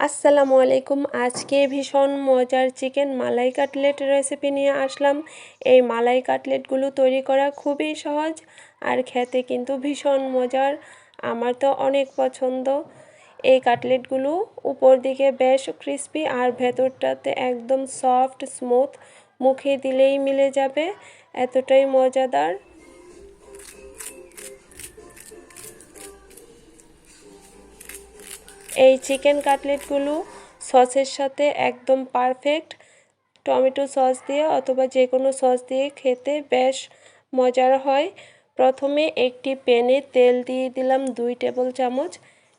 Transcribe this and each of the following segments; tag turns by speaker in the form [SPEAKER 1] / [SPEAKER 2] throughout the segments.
[SPEAKER 1] আসসালামু আলাইকুম। আজকে ভীষণ মজার চিকেন মালাই কাটলেট রেসিপি নিয়ে আসলাম। এই মালাই কাটলেটগুলো তৈরি করা খুবই সহজ আর খেতে কিন্তু ভীষণ মজার। আমার তো অনেক পছন্দ। এই কাটলেটগুলো উপর দিকে বেশ ক্রিস্পি আর ভেতরটাতে একদম সফট স্মুথ মুখে দিলেই মিলে যাবে। এতটাই মজাদার। এই চিকেন কাটলেটগুলো সসের সাথে একদম পারফেক্ট টমেটো সস দিয়ে অথবা যে কোনো সস দিয়ে খেতে বেশ মজার হয়। প্রথমে একটি প্যানে তেল দিয়ে দিলাম দুই টেবিল চামচ।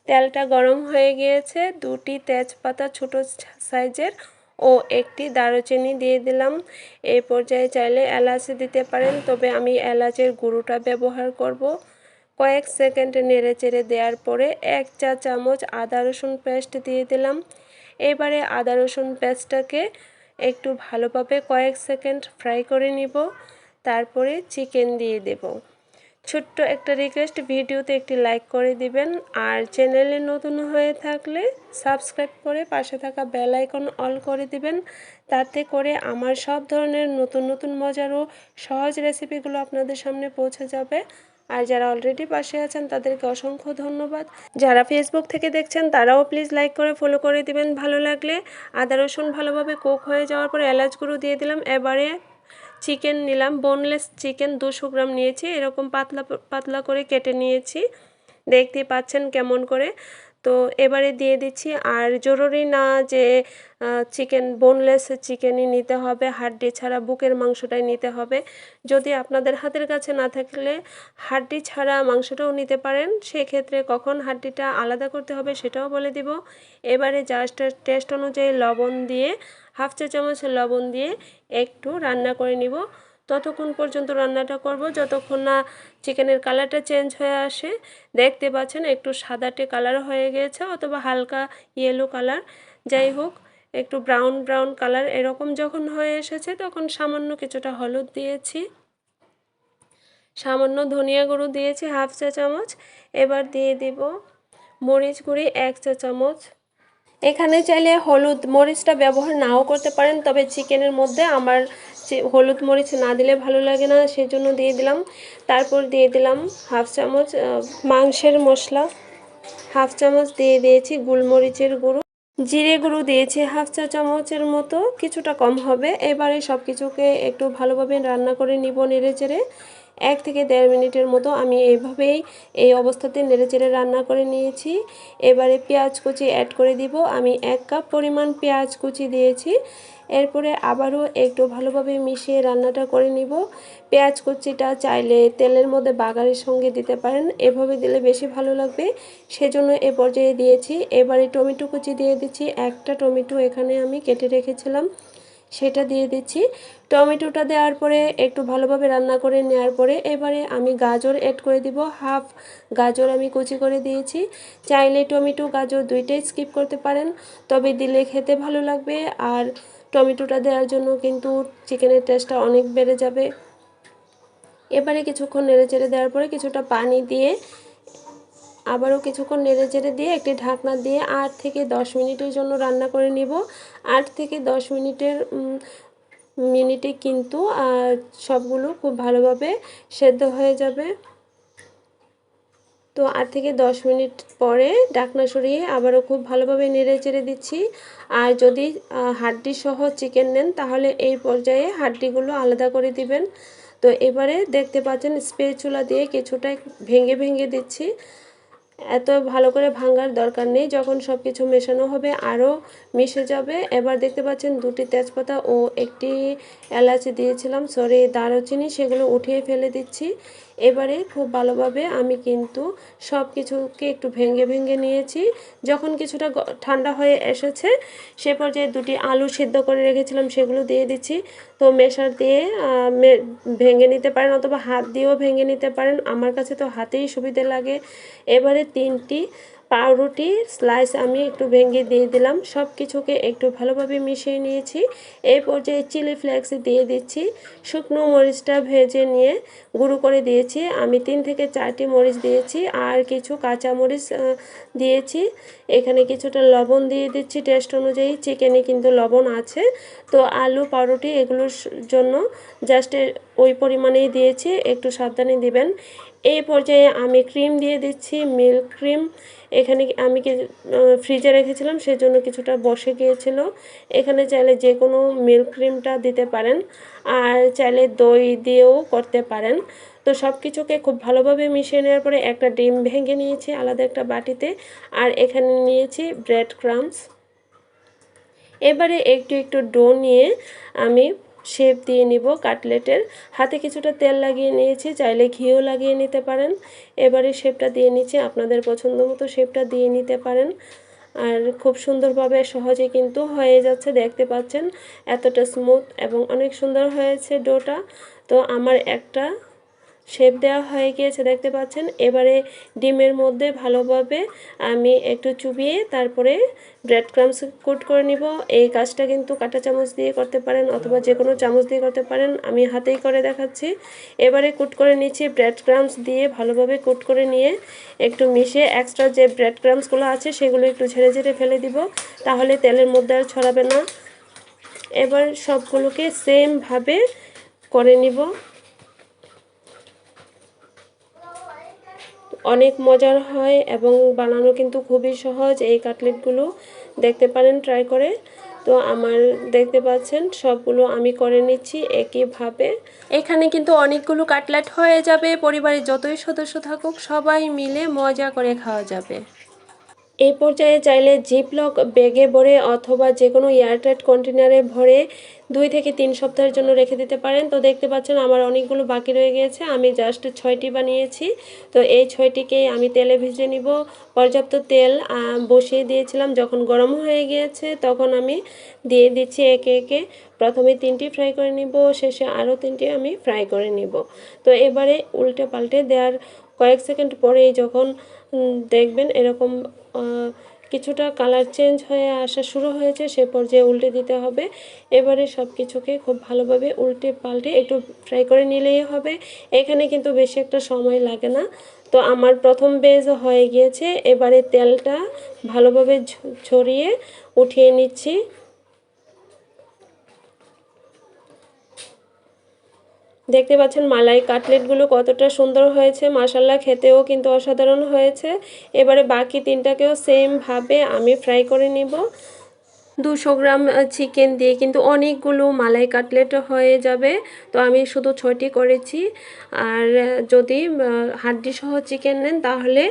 [SPEAKER 1] তেলটা গরম হয়ে গিয়েছে, দুটি তেজপাতা ছোট সাইজের ও একটি দারুচিনি দিয়ে দিলাম। এই পর্যায়ে চাইলে এলাচ দিতে পারেন, তবে আমি এলাচের গুঁড়োটা ব্যবহার করব। কয়েক সেকেন্ড নেড়ে চেড়ে দেওয়ার পরে এক চা চামচ আদা রসুন পেস্ট দিয়ে দিলাম। এবারে আদা রসুন পেস্টটাকে একটু ভালোভাবে কয়েক সেকেন্ড ফ্রাই করে নিব, তারপরে চিকেন দিয়ে দেব। ছোট্ট একটা রিকোয়েস্ট, ভিডিওতে একটি লাইক করে দিবেন আর চ্যানেলে নতুন হয়ে থাকলে সাবস্ক্রাইব করে পাশে থাকা বেল আইকন অল করে দিবেন। তাতে করে আমার সব ধরনের নতুন নতুন মজার ও সহজ রেসিপিগুলো আপনাদের সামনে পৌঁছে যাবে। আর যারা অলরেডি পাশে আছেন, তাদেরকে অসংখ্য ধন্যবাদ। যারা ফেসবুক থেকে দেখছেন, তারাও প্লিজ লাইক করে ফলো করে দিবেন। ভালো লাগলে আদা রসুন ভালোভাবে কুক হয়ে যাওয়ার পর এলাচ গুঁড়ো দিয়ে দিলাম। এবারে চিকেন নিলাম। বোনলেস চিকেন দুশো গ্রাম নিয়েছি। এরকম পাতলা পাতলা করে কেটে নিয়েছি। দেখতে পাচ্ছেন কেমন করে। তো এবারে দিয়ে দিচ্ছি। আর জরুরি না যে চিকেন বোনলেস চিকেনই নিতে হবে। হাড্ডি ছাড়া বুকের মাংসটাই নিতে হবে। যদি আপনাদের হাতের কাছে না থাকলে হাড্ডি ছাড়া মাংসটাও নিতে পারেন। সেক্ষেত্রে কখন হাড্ডিটা আলাদা করতে হবে সেটাও বলে দিব। এবারে জাস্ট টেস্ট অনুযায়ী লবণ দিয়ে হাফ চা চামচ লবণ দিয়ে একটু রান্না করে নিব। ততক্ষণ পর্যন্ত রান্নাটা করব। যতক্ষণ না চিকেনের কালারটা চেঞ্জ হয়ে আসে, দেখতে পাচ্ছেন একটু সাদাটে কালার হয়ে গেছে অথবা হালকা ইয়েলো কালার। যাই হোক, একটু ব্রাউন ব্রাউন কালার এরকম যখন হয়ে এসেছে তখন সামান্য কিছুটা হলুদ দিয়েছি। সামান্য ধনিয়া গুঁড়ো দিয়েছি হাফ চা চামচ। এবার দিয়ে দিব মরিচ গুঁড়ি এক চা চামচ। এখানে চাইলে হলুদ মরিচটা ব্যবহার নাও করতে পারেন, তবে চিকেনের মধ্যে আমার হলুদ মরিচ না দিলে ভালো লাগে না সেই জন্য দিয়ে দিলাম। তারপর দিয়ে দিলাম হাফ চামচ মাংসের মশলা। হাফ চামচ দিয়ে দিয়েছি গুলমরিচের গুঁড়ো। জিরে গুঁড়ো দিয়েছি হাফ চা চামচের মতো, কিছুটা কম হবে। এবারে সব কিছুকে একটু ভালোভাবে রান্না করে নিব নেড়ে চেড়ে। এক থেকে দেড় মিনিটের মতো আমি এইভাবেই এই অবস্থাতে নেড়েচেড়ে রান্না করে নিয়েছি। এবারে পেঁয়াজ কুচি অ্যাড করে দিব। আমি এক কাপ পরিমাণ পেঁয়াজ কুচি দিয়েছি। এরপরে আবারও একটু ভালোভাবে মিশিয়ে রান্নাটা করে নিব। পেঁয়াজ কুচিটা চাইলে তেলের মধ্যে বাগারের সঙ্গে দিতে পারেন। এভাবে দিলে বেশি ভালো লাগবে। সেজন্য এ পর্যায়ে দিয়েছি। এবারে টমেটো কুচি দিয়ে দিচ্ছি। একটা টমেটো এখানে আমি কেটে রেখেছিলাম। সেটা দিয়ে দিচ্ছি। টমেটোটা দেওয়ার পরে একটু ভালোভাবে রান্না করে নেওয়ার পরে এবারে আমি গাজর অ্যাড করে দিব। হাফ গাজর আমি কুচি করে দিয়েছি। চাইলে টমেটো, গাজর দুইটাই স্কিপ করতে পারেন। তবে দিলে খেতে ভালো লাগবে। আর টমেটোটা দেওয়ার জন্য কিন্তু চিকেনের টেস্টটা অনেক বেড়ে যাবে। এবারে কিছুক্ষণ নেড়ে চেড়ে দেওয়ার পরে কিছুটা পানি দিয়ে আবারও কিছুক্ষণ নেড়ে চেড়ে দিয়ে একটি ঢাকনা দিয়ে আট থেকে দশ মিনিটের জন্য রান্না করে নিব। আট থেকে দশ মিনিটের মিনিটে কিন্তু সবগুলো খুব ভালোভাবে সেদ্ধ হয়ে যাবে। তো আট থেকে দশ মিনিট পরে ডাকনা সরিয়ে আবারও খুব ভালোভাবে নেড়ে চেড়ে দিচ্ছি। আর যদি হাড্ডি সহ চিকেন নেন, তাহলে এই পর্যায়ে হাড্ডিগুলো আলাদা করে দিবেন। তো এবারে দেখতে পাচ্ছেন স্প্রে চুলা দিয়ে কিছুটা ভেঙে ভেঙে দিচ্ছি। এত ভালো করে ভাঙার দরকার নেই। যখন সব কিছু মেশানো হবে আরও মিশে যাবে। এবার দেখতে পাচ্ছেন দুটি তেজপাতা ও একটি এলাচি দিয়েছিলাম। সরি, দারুচিনি, সেগুলো উঠিয়ে ফেলে দিচ্ছি। এবারে খুব ভালোভাবে আমি কিন্তু সব কিছুকে একটু ভেঙে ভেঙে নিয়েছি। যখন কিছুটা ঠান্ডা হয়ে এসেছে, সে পর্যায়ে দুটি আলু সিদ্ধ করে রেখেছিলাম, সেগুলো দিয়ে দিচ্ছি। তো মেশার দিয়ে ভেঙে নিতে পারেন অথবা হাত দিয়েও ভেঙে নিতে পারেন। আমার কাছে তো হাতেই সুবিধে লাগে। এবারে তিনটি পাউরুটি স্লাইস আমি একটু ভেঙে দিয়ে দিলাম। সব কিছুকে একটু ভালোভাবে মিশিয়ে নিয়েছি। এই পর্যায়ে চিলি ফ্লেক্স দিয়ে দিচ্ছি। শুকনো মরিচটা ভেজে নিয়ে গুঁড়ো করে দিয়েছি। আমি তিন থেকে চারটি মরিচ দিয়েছি আর কিছু কাঁচা মরিচ দিয়েছি। এখানে কিছুটা লবণ দিয়ে দিচ্ছি টেস্ট অনুযায়ী। চিকেনে কিন্তু লবণ আছে। তো আলু, পাউরুটি এগুলোর জন্য জাস্ট ওই পরিমাণেই দিয়েছি। একটু সাবধানে দিবেন। এই পর্যায়ে আমি ক্রিম দিয়ে দিচ্ছি, মিল্ক ক্রিম। এখানে আমি ফ্রিজে রেখেছিলাম, সেজন্য কিছুটা বসে গিয়েছিল। এখানে চাইলে যে কোনো মিল্ক ক্রিমটা দিতে পারেন, আর চাইলে দই দিয়েও করতে পারেন। তো সব কিছুকে খুব ভালোভাবে মিশিয়ে নেওয়ার পরে একটা ডিম ভেঙে নিয়েছি আলাদা একটা বাটিতে, আর এখানে নিয়েছি ব্রেড ক্রামস এবারে একটু একটু ডো নিয়ে আমি শেপ দিয়ে নিব কাটলেটের। হাতে কিছুটা তেল লাগিয়ে নিয়েছি, চাইলে ঘিও লাগিয়ে নিতে পারেন। এবারে শেপটা দিয়ে নিচ্ছি, আপনাদের পছন্দ মতো শেপটা দিয়ে নিতে পারেন। আর খুব সুন্দরভাবে সহজে কিন্তু হয়ে যাচ্ছে, দেখতে পাচ্ছেন। এতটা স্মুথ এবং অনেক সুন্দর হয়েছে ডোটা। তো আমার একটা শেপ দেওয়া হয়ে গিয়েছে, দেখতে পাচ্ছেন? এবারে ডিমের মধ্যে ভালোভাবে আমি একটু চুবিয়ে তারপরে ব্রেড ক্রামস কুট করে নিব। এই কাজটা কিন্তু কাঁটা চামচ দিয়ে করতে পারেন অথবা যে কোনো চামচ দিয়ে করতে পারেন, আমি হাতেই করে দেখাচ্ছি। এবারে কুট করে নিচ্ছি ব্রেড ক্রামস দিয়ে ভালোভাবে কুট করে নিয়ে একটু মিশিয়ে এক্সট্রা যে ব্রেড ক্রামসগুলো আছে, সেগুলো একটু ঝেড়ে ঝেড়ে ফেলে দিব, তাহলে তেলের মধ্যে আর ছড়াবে না। এবার সবগুলোকে সেমভাবে করে নিব। অনেক মজার হয় এবং বানানো কিন্তু খুবই সহজ। এই কাটলেটগুলো দেখতে পারেন ট্রাই করে। তো আমার দেখতে পাচ্ছেন, সবগুলো আমি করে নিচ্ছি একইভাবে। এখানে কিন্তু অনেকগুলো কাটলেট হয়ে যাবে। পরিবারের যতই সদস্য থাকুক, সবাই মিলে মজা করে খাওয়া যাবে। এই পর্যায়ে চাইলে জিপলক ব্যাগে ভরে অথবা যে কোনো এয়ারটাইট কন্টেনারে ভরে দুই থেকে তিন সপ্তাহের জন্য রেখে দিতে পারেন। তো দেখতে পাচ্ছেন আমার অনেকগুলো বাকি রয়ে গিয়েছে। আমি জাস্ট ছয়টি বানিয়েছি। তো এই ছয়টিকেই আমি তেলে ভিজে নিব। পর্যাপ্ত তেল বসিয়ে দিয়েছিলাম। যখন গরম হয়ে গিয়েছে, তখন আমি দিয়ে দিচ্ছি একে একে। প্রথমে তিনটি ফ্রাই করে নিব। শেষে আরও তিনটি আমি ফ্রাই করে নিব। তো এবারে উল্টে পাল্টে দেওয়ার কয়েক সেকেন্ড পরেই যখন দেখবেন এরকম কিছুটা কালার চেঞ্জ হয়ে আসা শুরু হয়েছে, সে পর্যায়ে উল্টে দিতে হবে। এবারে সব কিছুকে খুব ভালোভাবে উল্টে পাল্টে একটু ফ্রাই করে নিলেই হবে। এখানে কিন্তু বেশি একটা সময় লাগে না। তো আমার প্রথম বেজ হয়ে গিয়েছে। এবারে তেলটা ভালোভাবে ছড়িয়ে উঠিয়ে নিচ্ছি। দেখতে পাচ্ছেন মালাই কাটলেটগুলো কতটা সুন্দর হয়েছে মাসাল্লা খেতেও কিন্তু অসাধারণ হয়েছে। এবারে বাকি তিনটাকেও সেমভাবে আমি ফ্রাই করে নিব। দুশো গ্রাম চিকেন দিয়ে কিন্তু অনেকগুলো মালাই কাটলেট হয়ে যাবে। তো আমি শুধু ছয়টি করেছি। আর যদি হাড্ডি সহ চিকেন নেন, তাহলে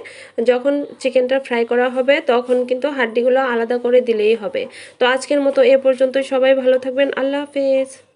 [SPEAKER 1] যখন চিকেনটা ফ্রাই করা হবে, তখন কিন্তু হাড্ডিগুলো আলাদা করে দিলেই হবে। তো আজকের মতো এ পর্যন্ত সবাই ভালো থাকবেন। আল্লাহ হাফেজ।